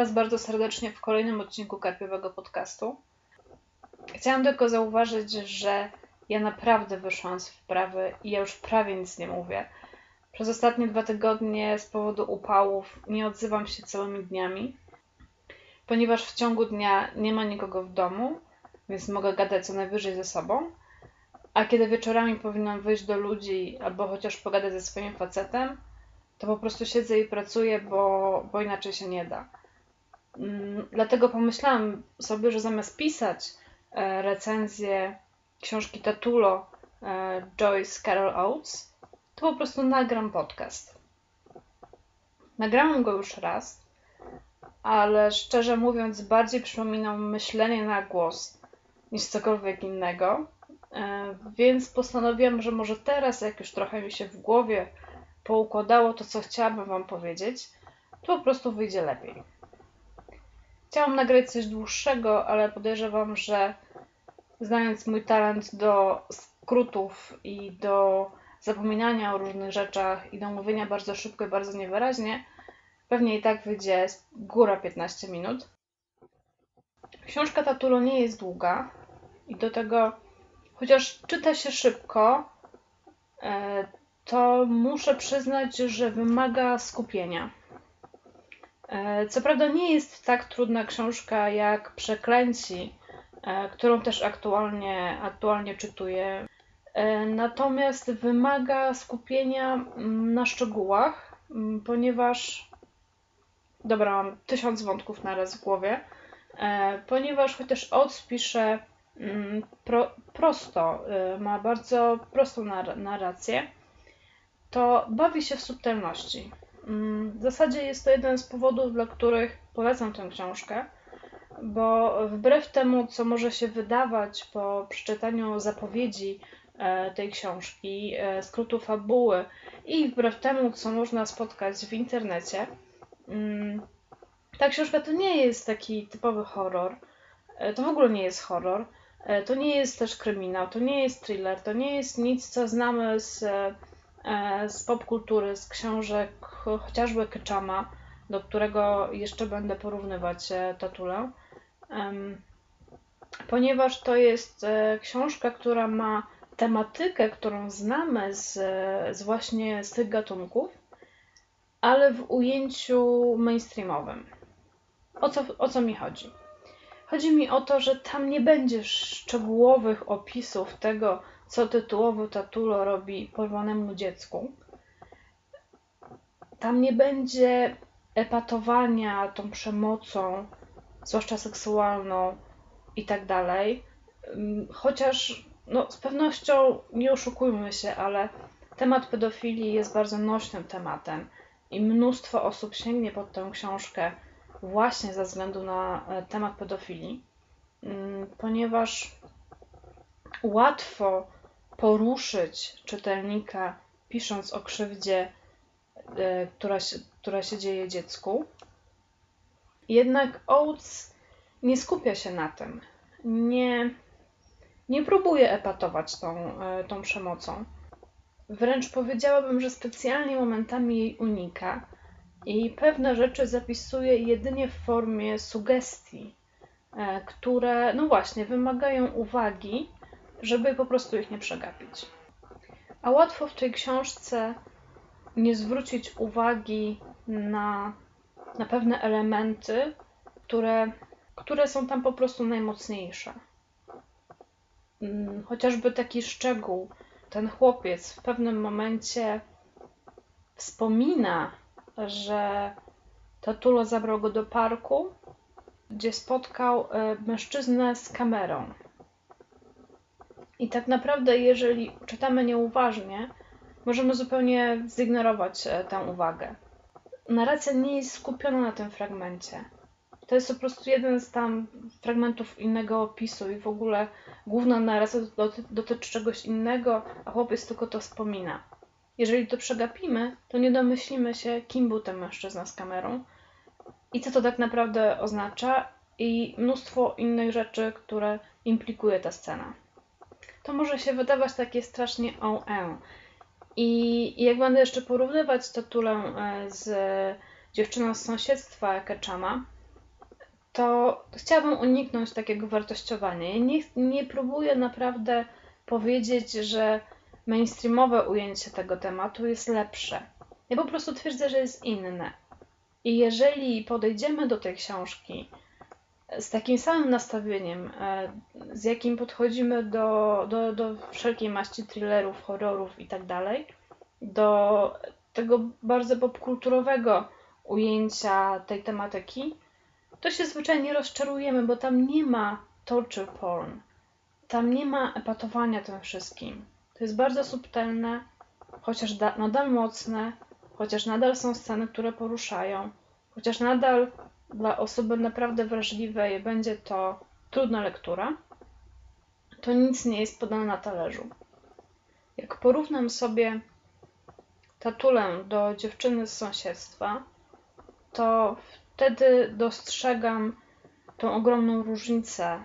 Was bardzo serdecznie w kolejnym odcinku Karpiowego Podcastu. Chciałam tylko zauważyć, że ja naprawdę wyszłam z wprawy i ja już prawie nic nie mówię. Przez ostatnie dwa tygodnie z powodu upałów nie odzywam się całymi dniami, ponieważ w ciągu dnia nie ma nikogo w domu, więc mogę gadać co najwyżej ze sobą. A kiedy wieczorami powinnam wyjść do ludzi albo chociaż pogadać ze swoim facetem, to po prostu siedzę i pracuję, bo, bo inaczej się nie da. Mm, Dlatego pomyślałam sobie, że zamiast pisać e, recenzję książki Tatulo e, Joyce Carol Oates, to po prostu nagram podcast. Nagrałam go już raz, ale szczerze mówiąc, bardziej przypominał myślenie na głos niż cokolwiek innego. E, Więc postanowiłam, że może teraz, jak już trochę mi się w głowie poukładało to, co chciałabym Wam powiedzieć, to po prostu wyjdzie lepiej. Chciałam nagrać coś dłuższego, ale podejrzewam, że znając mój talent do skrótów i do zapominania o różnych rzeczach i do mówienia bardzo szybko i bardzo niewyraźnie, pewnie i tak wyjdzie góra 15 minut. Książka Tatulo nie jest długa i do tego, chociaż czyta się szybko, e, to muszę przyznać, że wymaga skupienia. E, Co prawda nie jest tak trudna książka jak Przeklęci, e, którą też aktualnie, aktualnie czytuję. E, Natomiast wymaga skupienia mm, na szczegółach, mm, ponieważ. Dobra, mam tysiąc wątków naraz w głowie. Ponieważ chociaż Oates pisze mm, pro, prosto, ma bardzo prostą nar- narrację, to bawi się w subtelności. Mm, W zasadzie jest to jeden z powodów, dla których polecam tę książkę, bo wbrew temu, co może się wydawać po przeczytaniu zapowiedzi e, tej książki, e, skrótu fabuły i wbrew temu, co można spotkać w internecie, mm, ta książka to nie jest taki typowy horror. E, To w ogóle nie jest horror. To nie jest też kryminał, to nie jest thriller, to nie jest nic, co znamy z, z popkultury, z książek cho- chociażby Keczama, do którego jeszcze będę porównywać e, Tatulę. Ponieważ to jest e, książka, która ma tematykę, którą znamy z, z właśnie z tych gatunków, ale w ujęciu mainstreamowym. O co, o co mi chodzi? Chodzi mi o to, że tam nie będzie szczegółowych opisów tego, co tytułowy Tatulo robi porwanemu dziecku. Tam nie będzie epatowania tą przemocą, zwłaszcza seksualną i tak dalej. Ym, Chociaż no, z pewnością nie oszukujmy się, ale temat pedofilii jest bardzo nośnym tematem i mnóstwo osób sięgnie pod tę książkę właśnie ze względu na e, temat pedofilii, Ym, ponieważ łatwo poruszyć czytelnika, pisząc o krzywdzie, e, która się, która się dzieje dziecku. Jednak Oates nie skupia się na tym. Nie, nie próbuje epatować tą, e, tą przemocą. Wręcz powiedziałabym, że specjalnie momentami jej unika i pewne rzeczy zapisuje jedynie w formie sugestii, e, które, no właśnie, wymagają uwagi, żeby po prostu ich nie przegapić. A łatwo w tej książce nie zwrócić uwagi na, na pewne elementy, które, które są tam po prostu najmocniejsze. Mm, Chociażby taki szczegół. Ten chłopiec w pewnym momencie wspomina, że Tatulo zabrał go do parku, gdzie spotkał e, mężczyznę z kamerą. I tak naprawdę, jeżeli czytamy nieuważnie, możemy zupełnie zignorować e, tę uwagę. Narracja nie jest skupiona na tym fragmencie. To jest po prostu jeden z tam fragmentów innego opisu i w ogóle główna narracja doty- dotyczy czegoś innego, a chłopiec tylko to wspomina. Jeżeli to przegapimy, to nie domyślimy się, kim był ten mężczyzna z kamerą i co to tak naprawdę oznacza i mnóstwo innych rzeczy, które implikuje ta scena. To może się wydawać takie strasznie on I jak będę jeszcze porównywać Tatulę e, z dziewczyną z sąsiedztwa Keczama, to chciałabym uniknąć takiego wartościowania. Ja nie, nie próbuję naprawdę powiedzieć, że mainstreamowe ujęcie tego tematu jest lepsze. Ja po prostu twierdzę, że jest inne. I jeżeli podejdziemy do tej książki z takim samym nastawieniem, e, z jakim podchodzimy do, do, do wszelkiej maści thrillerów, horrorów i tak dalej, do tego bardzo popkulturowego ujęcia tej tematyki, to się zwyczajnie rozczarujemy, bo tam nie ma torture porn. Tam nie ma epatowania tym wszystkim. To jest bardzo subtelne, chociaż nadal mocne, chociaż nadal są sceny, które poruszają, chociaż nadal dla osoby naprawdę wrażliwej będzie to trudna lektura, to nic nie jest podane na talerzu. Jak porównam sobie tatulę do dziewczyny z sąsiedztwa, to wtedy dostrzegam tą ogromną różnicę e,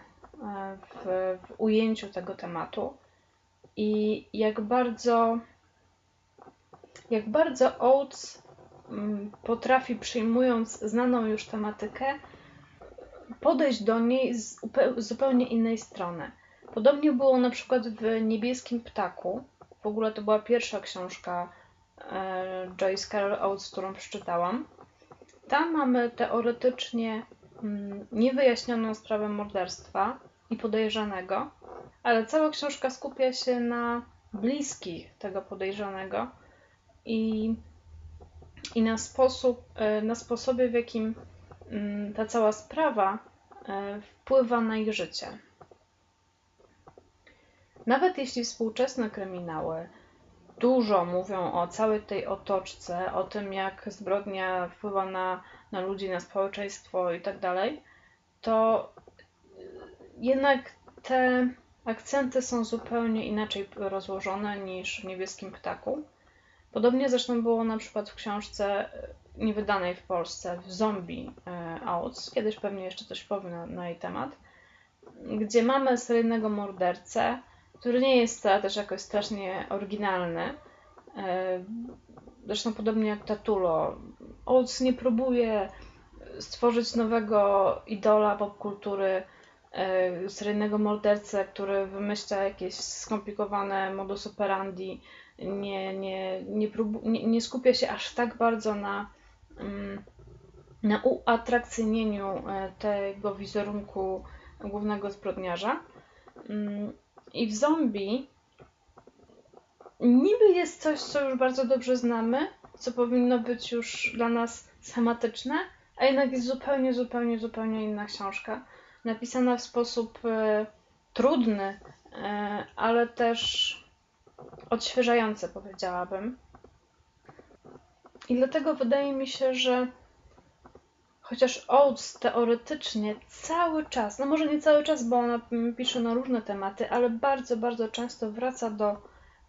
w, w ujęciu tego tematu i jak bardzo jak bardzo Oates potrafi przyjmując znaną już tematykę podejść do niej z zupełnie innej strony. Podobnie było na przykład w Niebieskim Ptaku. W ogóle to była pierwsza książka e, Joyce Carol Oates, którą przeczytałam. Tam mamy teoretycznie mm, niewyjaśnioną sprawę morderstwa i podejrzanego, ale cała książka skupia się na bliskich tego podejrzanego i, i na, sposób, e, na sposobie, w jakim mm, ta cała sprawa e, wpływa na ich życie. Nawet jeśli współczesne kryminały dużo mówią o całej tej otoczce, o tym, jak zbrodnia wpływa na, na ludzi, na społeczeństwo i tak dalej, to jednak te akcenty są zupełnie inaczej rozłożone niż w Niebieskim Ptaku. Podobnie zresztą było na przykład w książce niewydanej w Polsce, w Zombie e, Outs, kiedyś pewnie jeszcze coś powiem na, na jej temat, gdzie mamy seryjnego mordercę, który nie jest też jakoś strasznie oryginalny. E, zresztą podobnie jak Tatulo. Oates nie próbuje stworzyć nowego idola popkultury, e, seryjnego mordercę, który wymyśla jakieś skomplikowane modus operandi. Nie, nie, nie, próbu- nie, nie skupia się aż tak bardzo na, mm, na uatrakcyjnieniu e, tego wizerunku głównego zbrodniarza. Mm, i w zombie niby jest coś, co już bardzo dobrze znamy, co powinno być już dla nas schematyczne, a jednak jest zupełnie, zupełnie, zupełnie inna książka. Napisana w sposób e, trudny, e, ale też odświeżający, powiedziałabym. I dlatego wydaje mi się, że Chociaż Oates teoretycznie cały czas, no może nie cały czas, bo ona pisze na różne tematy, ale bardzo, bardzo często wraca do,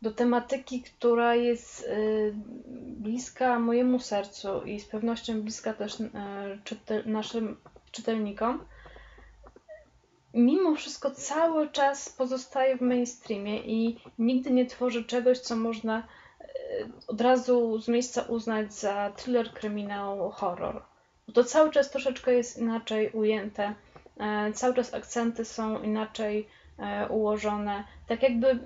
do tematyki, która jest y, bliska mojemu sercu i z pewnością bliska też y, naszym czytelnikom. Mimo wszystko cały czas pozostaje w mainstreamie i nigdy nie tworzy czegoś, co można y, od razu z miejsca uznać za thriller, kryminał, horror to cały czas troszeczkę jest inaczej ujęte, e, cały czas akcenty są inaczej e, ułożone, tak jakby,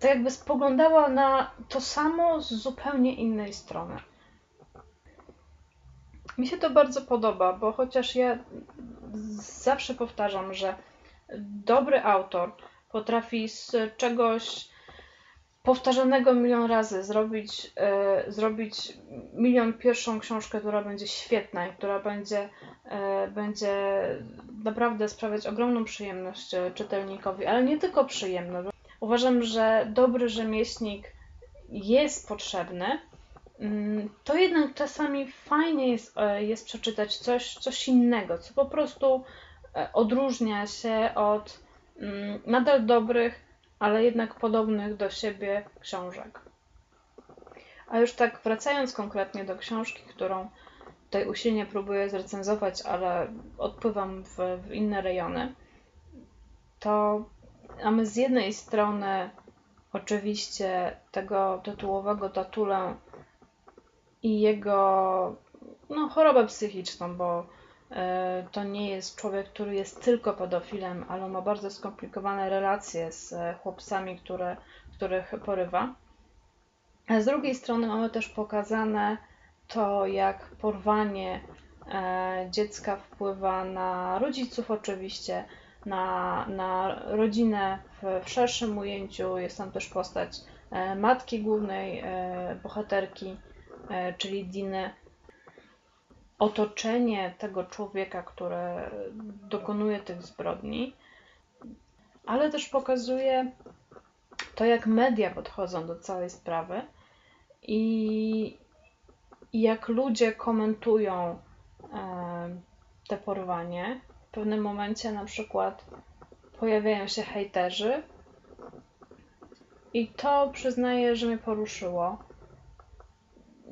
tak jakby spoglądała na to samo z zupełnie innej strony. Mi się to bardzo podoba, bo chociaż ja zawsze powtarzam, że dobry autor potrafi z czegoś powtarzanego milion razy, zrobić, e, zrobić milion pierwszą książkę, która będzie świetna i która będzie, e, będzie naprawdę sprawiać ogromną przyjemność czytelnikowi, ale nie tylko przyjemność. Uważam, że dobry rzemieślnik jest potrzebny, to jednak czasami fajnie jest, e, jest przeczytać coś, coś innego, co po prostu e, odróżnia się od mm, nadal dobrych, ale jednak podobnych do siebie książek. A już tak wracając konkretnie do książki, którą tutaj usilnie próbuję zrecenzować, ale odpływam w, w inne rejony, to mamy z jednej strony oczywiście tego tytułowego tatulę i jego no, chorobę psychiczną, bo e, to nie jest człowiek, który jest tylko pedofilem, ale ma bardzo skomplikowane relacje z e, chłopcami, które, których porywa. A z drugiej strony mamy też pokazane to, jak porwanie e, dziecka wpływa na rodziców oczywiście, na, na rodzinę w, w szerszym ujęciu. Jest tam też postać matki głównej bohaterki, czyli Diny. Otoczenie tego człowieka, które dokonuje tych zbrodni, ale też pokazuje to, jak media podchodzą do całej sprawy i, i jak ludzie komentują e, te porwanie. W pewnym momencie na przykład pojawiają się hejterzy i to przyznaję, że mnie poruszyło.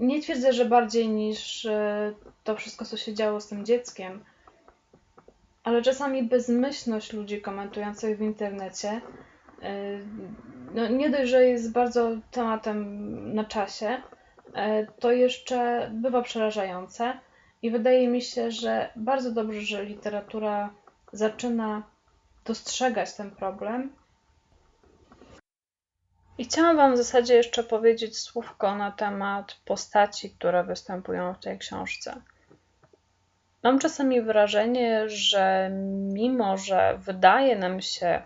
Nie twierdzę, że bardziej niż e, to wszystko, co się działo z tym dzieckiem, ale czasami bezmyślność ludzi komentujących w internecie e, no nie dość, że jest bardzo tematem na czasie, e, to jeszcze bywa przerażające i wydaje mi się, że bardzo dobrze, że literatura zaczyna dostrzegać ten problem. I chciałam Wam w zasadzie jeszcze powiedzieć słówko na temat postaci, które występują w tej książce. Mam czasami wrażenie, że mimo, że wydaje nam się,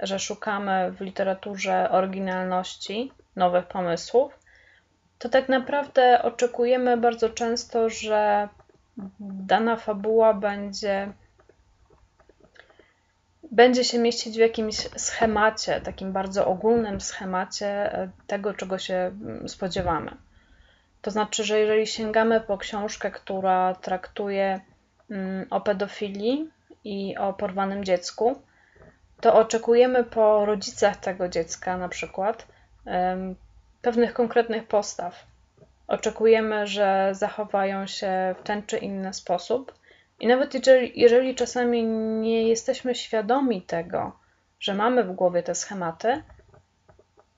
że szukamy w literaturze oryginalności, nowych pomysłów, to tak naprawdę oczekujemy bardzo często, że dana fabuła będzie będzie się mieścić w jakimś schemacie, takim bardzo ogólnym schemacie e, tego, czego się mm, spodziewamy. To znaczy, że jeżeli sięgamy po książkę, która traktuje mm, o pedofilii i o porwanym dziecku, to oczekujemy po rodzicach tego dziecka na przykład pewnych konkretnych postaw. Oczekujemy, że zachowają się w ten czy inny sposób. I nawet jeżeli, jeżeli czasami nie jesteśmy świadomi tego, że mamy w głowie te schematy,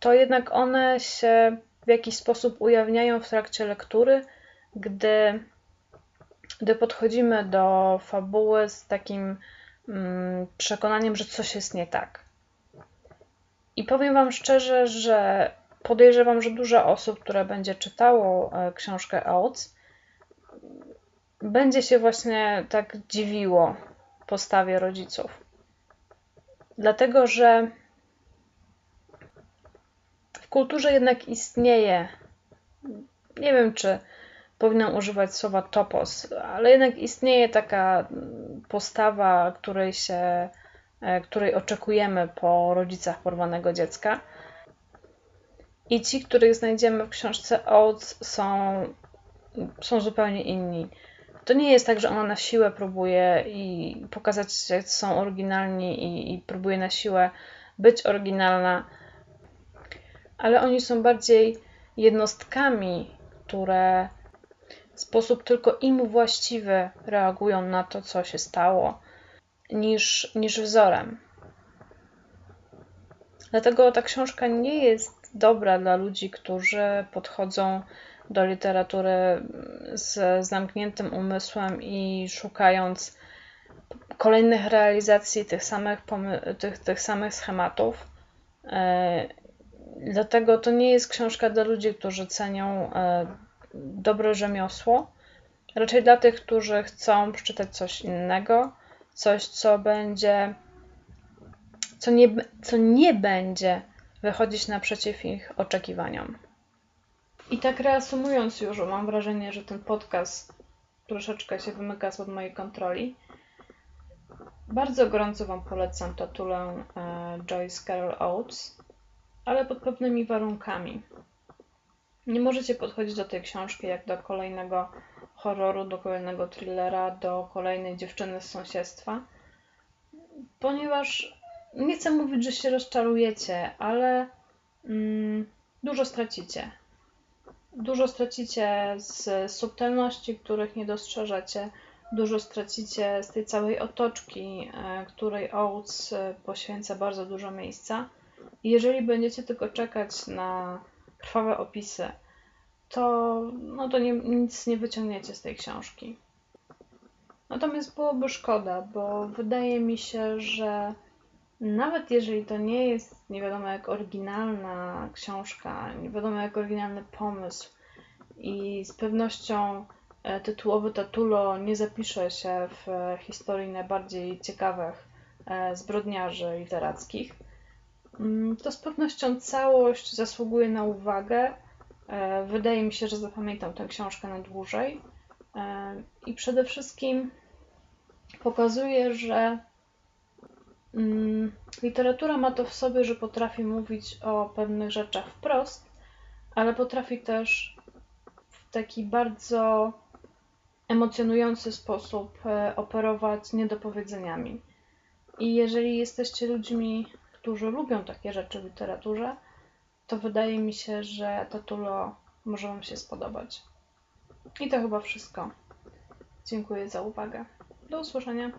to jednak one się w jakiś sposób ujawniają w trakcie lektury, gdy, gdy podchodzimy do fabuły z takim mm, przekonaniem, że coś jest nie tak. I powiem Wam szczerze, że podejrzewam, że dużo osób, które będzie czytało e, książkę Oates, będzie się właśnie tak dziwiło postawie rodziców. Dlatego, że w kulturze jednak istnieje, nie wiem czy powinnam używać słowa topos, ale jednak istnieje taka postawa, której się, e, której oczekujemy po rodzicach porwanego dziecka. I ci, których znajdziemy w książce Oates, są, są zupełnie inni. To nie jest tak, że ona na siłę próbuje i pokazać, że są oryginalni i, i próbuje na siłę być oryginalna, ale oni są bardziej jednostkami, które w sposób tylko im właściwy reagują na to, co się stało, niż, niż wzorem. Dlatego ta książka nie jest dobra dla ludzi, którzy podchodzą do literatury z zamkniętym umysłem i szukając kolejnych realizacji tych samych, tych, tych samych schematów. E, dlatego to nie jest książka dla ludzi, którzy cenią e, dobre rzemiosło, raczej dla tych, którzy chcą przeczytać coś innego, coś, co będzie, co nie, co nie będzie wychodzić naprzeciw ich oczekiwaniom. I tak reasumując już, mam wrażenie, że ten podcast troszeczkę się wymyka spod mojej kontroli. Bardzo gorąco Wam polecam tytułę e, Joyce Carol Oates, ale pod pewnymi warunkami. Nie możecie podchodzić do tej książki jak do kolejnego horroru, do kolejnego thrillera, do kolejnej dziewczyny z sąsiedztwa, ponieważ nie chcę mówić, że się rozczarujecie, ale mm, dużo stracicie. Dużo stracicie z subtelności, których nie dostrzeżecie. Dużo stracicie z tej całej otoczki, e, której Oates e, poświęca bardzo dużo miejsca. I jeżeli będziecie tylko czekać na krwawe opisy, to, no to nie, nic nie wyciągniecie z tej książki. Natomiast byłoby szkoda, bo wydaje mi się, że nawet jeżeli to nie jest nie wiadomo jak oryginalna książka, nie wiadomo jak oryginalny pomysł i z pewnością e, tytułowy Tatulo nie zapisze się w e, historii najbardziej ciekawych e, zbrodniarzy literackich, mm, to z pewnością całość zasługuje na uwagę. Wydaje mi się, że zapamiętam tę książkę na dłużej. I przede wszystkim pokazuje, że literatura ma to w sobie, że potrafi mówić o pewnych rzeczach wprost, ale potrafi też w taki bardzo emocjonujący sposób e, operować niedopowiedzeniami. I jeżeli jesteście ludźmi, którzy lubią takie rzeczy w literaturze, to wydaje mi się, że Tatulo może Wam się spodobać. I to chyba wszystko. Dziękuję za uwagę. Do usłyszenia.